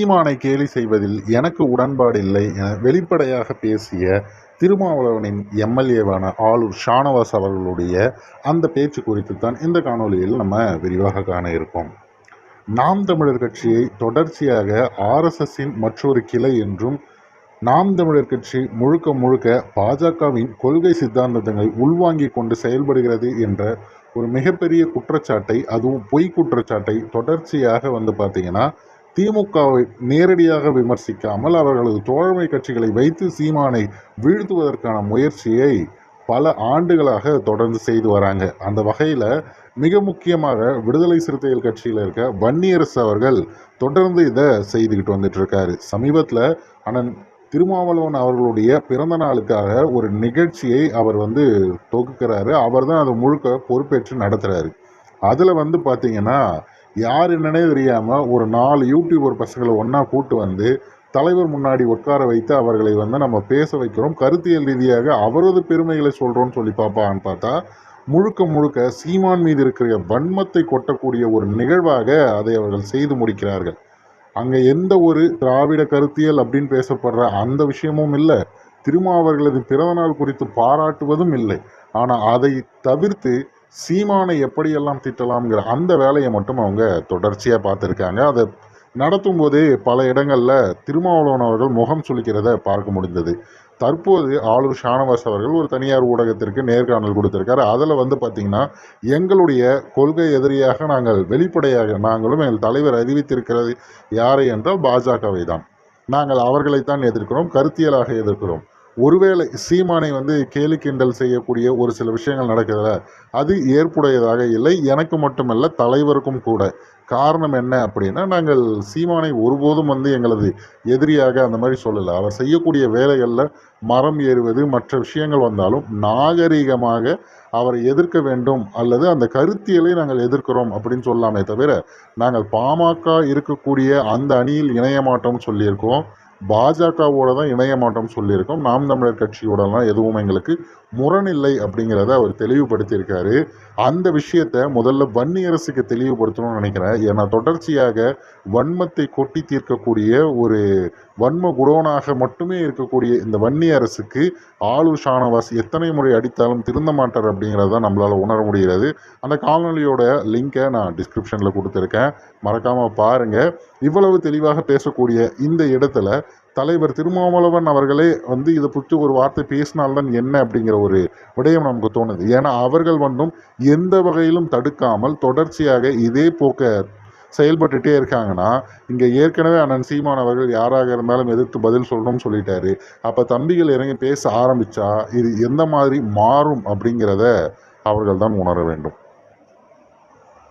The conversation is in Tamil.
சீமானை கேலி செய்வதில் எனக்கு உடன்பாடில்லை என வெளிப்படையாக பேசிய திருமாவளவனின் எம்எல்ஏவான ஆளூர் ஷானவாஸ் அவர்களுடைய அந்த பேச்சு குறித்து தான் இந்த காணொளியில் நம்ம விரிவாக காண இருக்கோம். நாம் தமிழர் கட்சியை தொடர்ச்சியாக ஆர்எஸ்எஸின் மற்றொரு கிளை என்றும் நாம் தமிழர் கட்சி முழுக்க முழுக்க பாஜகவின் கொள்கை சித்தாந்தங்களை உள்வாங்கி கொண்டு செயல்படுகிறது என்ற ஒரு மிகப்பெரிய குற்றச்சாட்டை அதுவும் பொய் குற்றச்சாட்டை தொடர்ச்சியாக வந்து பார்த்திங்கன்னா திமுகவை நேரடியாக விமர்சிக்காமல் அவர்களது தோழமை கட்சிகளை வைத்து சீமானை வீழ்த்துவதற்கான முயற்சியை பல ஆண்டுகளாக தொடர்ந்து செய்து வராங்க. அந்த வகையில் மிக முக்கியமாக விடுதலை சிறுத்தைகள் கட்சியில் இருக்க வன்னியரசு அவர்கள் தொடர்ந்து இதை செய்துக்கிட்டு வந்துட்டு இருக்காரு சமீபத்தில் அண்ணன் திருமாவளவன் அவர்களுடைய பிறந்த நாளுக்காக ஒரு நிகழ்ச்சியை அவர் வந்து தொகுக்கிறாரு அவர் தான் அதை முழுக்க பொறுப்பேற்று நடத்துகிறாரு அதில் வந்து பார்த்தீங்கன்னா யார் என்னன்னே தெரியாமல் ஒரு நாலு யூடியூபர் பசங்களை ஒன்றா கூட்டு வந்து தலைவர் முன்னாடி உட்கார வைத்து அவர்களை வந்து நம்ம பேச வைக்கிறோம். கருத்தியல் ரீதியாக அவரது பெருமைகளை சொல்கிறோம்னு சொல்லி பார்ப்பான்னு பார்த்தா முழுக்க முழுக்க சீமான் மீது இருக்கிற வன்மத்தை கொட்டக்கூடிய ஒரு நிகழ்வாக அதை அவர்கள் செய்து முடிக்கிறார்கள். அங்கே எந்த ஒரு திராவிட கருத்தியல் அப்படின்னு பேசப்படுற அந்த விஷயமும் இல்லை. திருமாவர்களது பிறந்தநாள் குறித்து பாராட்டுவதும் இல்லை. ஆனால் அதை தவிர்த்து சீமானை எப்படியெல்லாம் திட்டலாம்ங்கிற அந்த வேலையை மட்டும் அவங்க தொடர்ச்சியாக பார்த்துருக்காங்க. அதை நடத்தும் போதே பல இடங்களில் திருமாவளவன் அவர்கள் முகம் சுளிக்கிறத பார்க்க முடிந்தது. தற்போது ஆளுநர் ஷானவாஸ் அவர்கள் ஒரு தனியார் ஊடகத்திற்கு நேர்காணல் கொடுத்திருக்காரு. அதில் வந்து பார்த்திங்கன்னா எங்களுடைய கொள்கை எதிரியாக நாங்கள் வெளிப்படையாக நாங்களும் எங்கள் தலைவர் அறிவித்திருக்கிறது யாரை என்றால் பாஜகவை தான் நாங்கள் அவர்களைத்தான் எதிர்க்கிறோம் கருத்தியலாக எதிர்க்கிறோம். ஒருவேளை சீமானை வந்து கேலி கிண்டல் செய்யக்கூடிய ஒரு சில விஷயங்கள் நடக்குதுல அது ஏற்புடையதாக இல்லை. எனக்கு மட்டுமல்ல தலைவருக்கும் கூட. காரணம் என்ன அப்படின்னா நாங்கள் சீமானை ஒருபோதும் வந்து எங்களது எதிரியாக அந்த மாதிரி சொல்லலை. அவர் செய்யக்கூடிய வேலைகளில் மரம் ஏறுவது மற்ற விஷயங்கள் வந்தாலும் நாகரீகமாக அவரை எதிர்க்க வேண்டும் அல்லது அந்த கருத்தியலை நாங்கள் எதிர்க்கிறோம் அப்படின்னு சொல்லாமே தவிர நாங்கள் பாமக இருக்கக்கூடிய அந்த அணியில் இணைய மாட்டோம்னு சொல்லியிருக்கோம். பாஜகவோட தான் இணைய மாட்டோம் சொல்லியிருக்கோம். நாம் தமிழர் கட்சியோடலாம் எதுவும் எங்களுக்கு முரணில்லை அப்படிங்கிறத அவர் தெளிவுபடுத்தியிருக்காரு. அந்த விஷயத்த முதல்ல வன்னி அரசுக்கு தெளிவுபடுத்தணும்னு நினைக்கிறேன். ஏன்னா தொடர்ச்சியாக வன்மத்தை கொட்டி தீர்க்கக்கூடிய ஒரு வன்ம குடோனாக மட்டுமே இருக்கக்கூடிய இந்த வன்னி அரசுக்கு ஆளூர் ஷானவாஸ் எத்தனை முறை அடித்தாலும் திருந்த மாட்டார் அப்படிங்கிறத நம்மளால் உணர முடிகிறது. அந்த காணொலியோட லிங்கை நான் டிஸ்கிரிப்ஷனில் கொடுத்துருக்கேன். மறக்காமல் பாருங்கள் இவ்வளவு தெளிவாக பேசக்கூடிய இந்த இடத்துல தலைவர் திருமாவளவன் அவர்களே வந்து இதை பற்றி ஒரு வார்த்தை பேசினால்தான் என்ன அப்படிங்கிற ஒரு விடயம் நமக்கு தோணுது. ஏன்னா அவர்கள் வந்தும் எந்த வகையிலும் தடுக்காமல் தொடர்ச்சியாக இதே போக்க செயல்பட்டுட்டே இருக்காங்கன்னா இங்கே ஏற்கனவே அண்ணன் சீமான் அவர்கள் யாராக இருந்தாலும் எதிர்த்து பதில் சொல்லணும்னு சொல்லிட்டாரு. அப்போ தம்பிகள் இறங்கி பேச ஆரம்பித்தா இது எந்த மாதிரி மாறும் அப்படிங்கிறத அவர்கள் தான் உணர வேண்டும்.